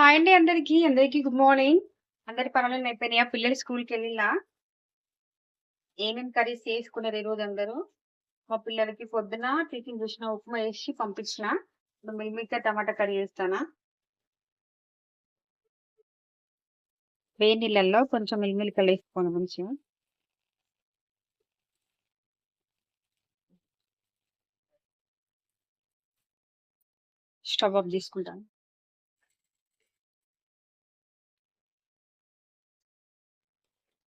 Hi అండి అందరికి. అందరికి గుడ్ మార్నింగ్. అందరి పనులన్నీ అయిపోయినాయా? పిల్లలు స్కూల్కి వెళ్ళినా ఏమేమి కర్రీస్ చేసుకున్నారు ఈరోజు అందరూ? మా పిల్లలకి పొద్దున టిఫిన్ చేసిన ఉప్మా వేసి పంపించిన. ఇప్పుడు మిల్ టమాటా కర్రీ చేస్తానా? వేడి నీళ్ళల్లో కొంచెం మిల్ మేకర్లు వేసుకోండి మంచిగా. స్టవ్ ఆఫ్ చేసుకుంటాను.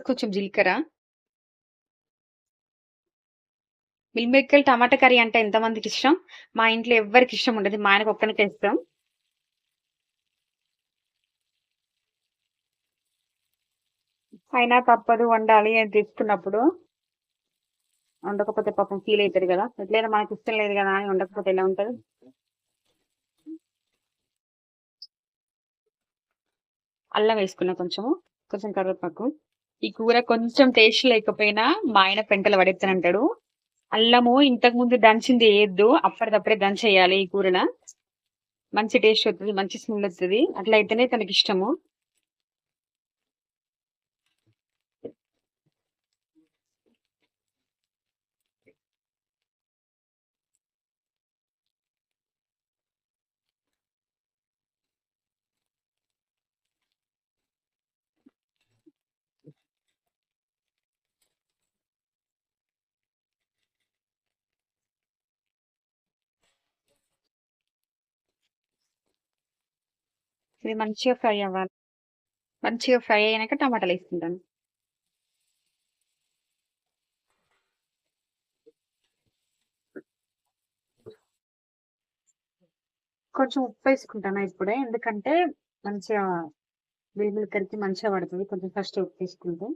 కొంచెం జీలకర్ర. మిల్ టమాటా కర్రీ అంటే ఎంతమందికి ఇష్టం? మా ఇంట్లో ఎవరికి ఇష్టం ఉండదు. మా ఆయనకు ఒక్కనికే ఇష్టం. అయినా తప్పదు వండాలి అని తీసుకున్నప్పుడు. వండకపోతే పాపం ఫీల్ అవుతారు కదా! ఎట్లయినా మనకి ఇష్టం లేదు కదా అని వండకపోతే ఎలా ఉంటది? అల్లం వేసుకున్నా కొంచెము. కొంచెం కరివేపాకు. ఈ కూర కొంచెం టేస్ట్ లేకపోయినా మా ఆయన పెంటలు పడేత్తనంటాడు. అల్లము ఇంతకు ముందు దంచింది వేయద్దు అప్పటిదప్పుడే దంచేయాలి ఈ కూరన మంచి టేస్ట్ వస్తుంది మంచి స్మెల్ వస్తుంది అట్లా అయితేనే తనకిష్టము. ఇది మంచిగా ఫ్రై అవ్వాలి. మంచిగా ఫ్రై అయినాక టమాటాలేసుకుంటాను. కొంచెం ఉప్పు వేసుకుంటాను ఇప్పుడే. ఎందుకంటే మంచిగా మిల్ మేకర్‌కి మంచిగా పడుతుంది కొంచెం ఫస్ట్ ఉప్పు ఉప్పేసుకుంటే.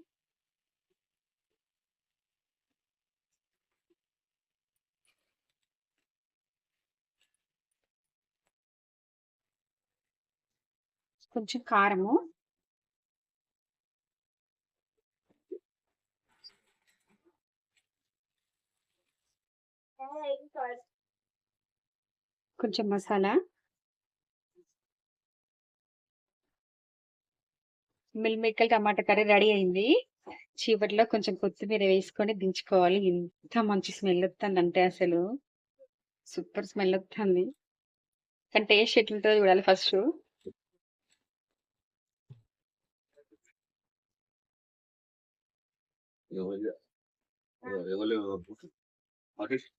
కొంచెం కారము. కొంచెం masala. Meal maker tomato curry ready అయింది. చీపట్లో కొంచెం కొత్తిమీర వేసుకొని దించుకోవాలి. ఎంత మంచి స్మెల్ వస్తుంది అంటే అసలు. సూపర్ స్మెల్ వస్తుంది కానీ టేస్ట్ ఎట్లుంటుందో చూడాలి ఫస్ట్ ఎవరు ఎవరు